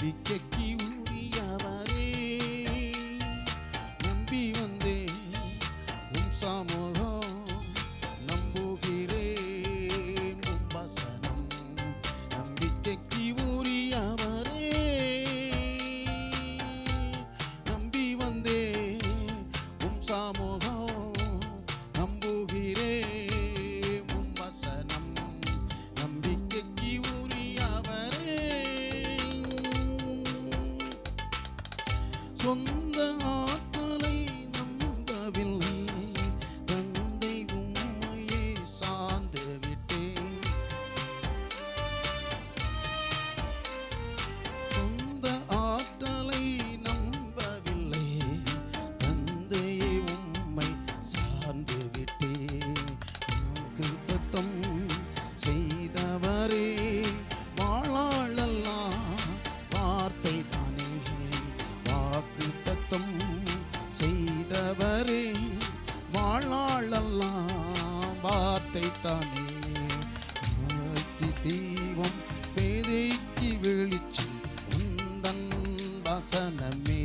நம்பிக்கைக்கு உரியவரே. நம்பி வந்தே உம் சமூகம் நம்புகிறேன். உம் வசனம் நம்பிக்கைக்கு உரியவரே. நம்பி வந்தே உம் சமூகம் சொந்த ஆற்றலை நம்பவில்லை. வார்த்தை தானே வாய்க்கு தீபம் பேதைக்கு வெளிச்சம் உந்தன் வசனமே.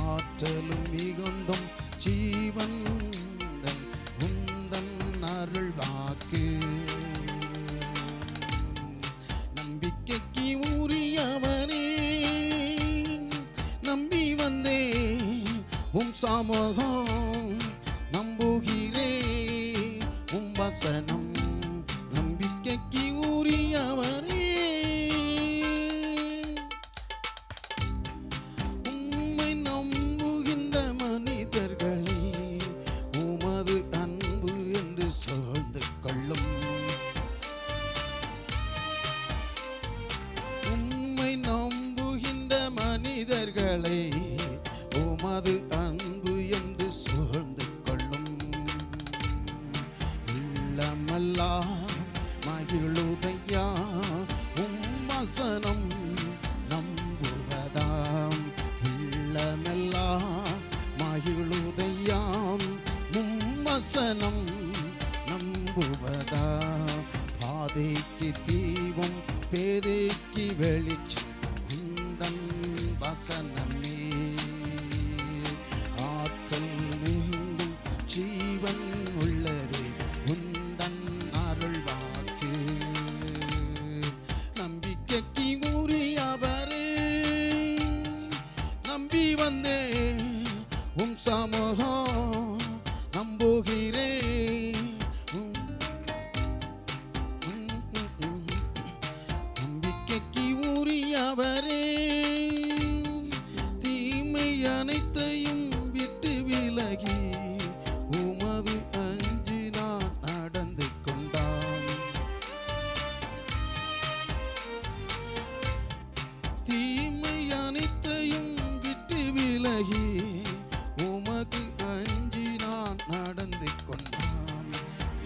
ஆற்றலும் மிகுந்தும் ஜீவன் உந்தன் அருள் வாக்கு நம்பிக்கைக்கு உரியவனே நம்பி வந்தே உம் சமூகம் உயிர்களை உமது அன்பு என்று சூழ்ந்து கொள்ளும். உள்ளமெல்லாம் மகிழுதையா உம்மசனம் நம்புவதாம். உள்ளமெல்லாம் மகிழுதையாம் உம்மசனம் நம்புவதா பாதைக்கு தீபம் பேதைக்கு வெளிச்சம் அவரே. தீமை அனைத்தையும் விட்டு விலகி உமது அஞ்சு நான் நடந்து கொண்டான். தீமை அனைத்தையும் விட்டு விலகி உமக்கு அஞ்சு நான் நடந்து கொண்டான்.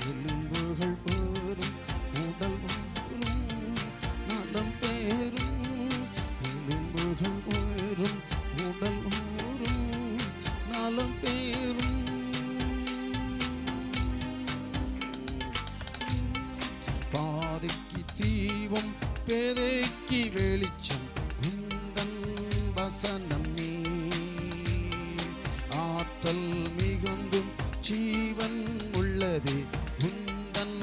எலும்புகள் போரும் உடல் போரும் நலம் பேரும். தெய்வம் பேதைக்கு வெளிச்சம் வசனம் நீ ஆற்றல் மிகுந்தும் ஜீவன் உள்ளது குந்தன்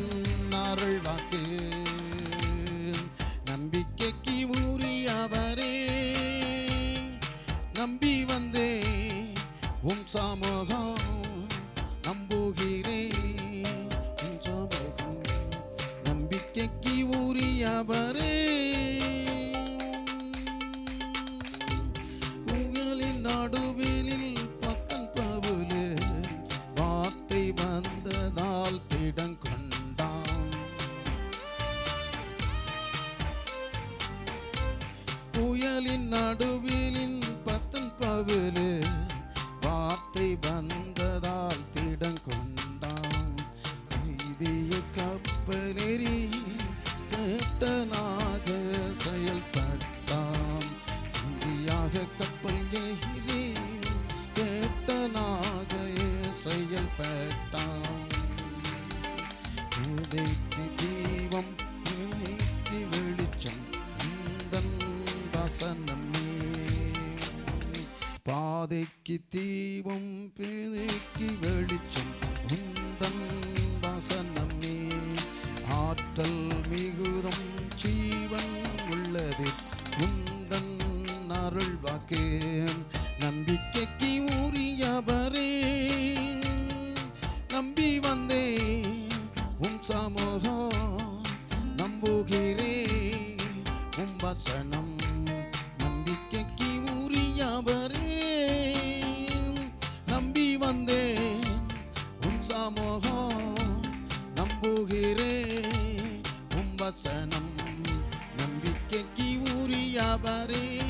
அருள் வாக்கு. நம்பிக்கைக்கு உரியவரே நம்பி வந்தே உம் சமூகம் புயலின் நடுவிலின் பத்தன் பவுலு வார்த்தை வந்ததால் திடங்கொண்டான் கைதிய கப்பலெறி கேட்டனாக செயல்பட்டான். இந்தியாக கப்பல் எகிரி கேட்டனாக செயல்பட்டான். விதைக்கு பாதைக்கு தீபம் பிணைக்கு வெளிச்சம் உந்தன் வசனமே ஆற்றல் மிகுதம் ஜீவன் உள்ளது. உந்தன் அருள் வாக்கே நம்பிக்கைக்கு உரியவரே. நம்பி வந்தே உம் சமூகம் நம்புகிறே உம் வசனம் நம்புகிறே உம் வசனம் நம்பிக்கைக்கு உரியவரே.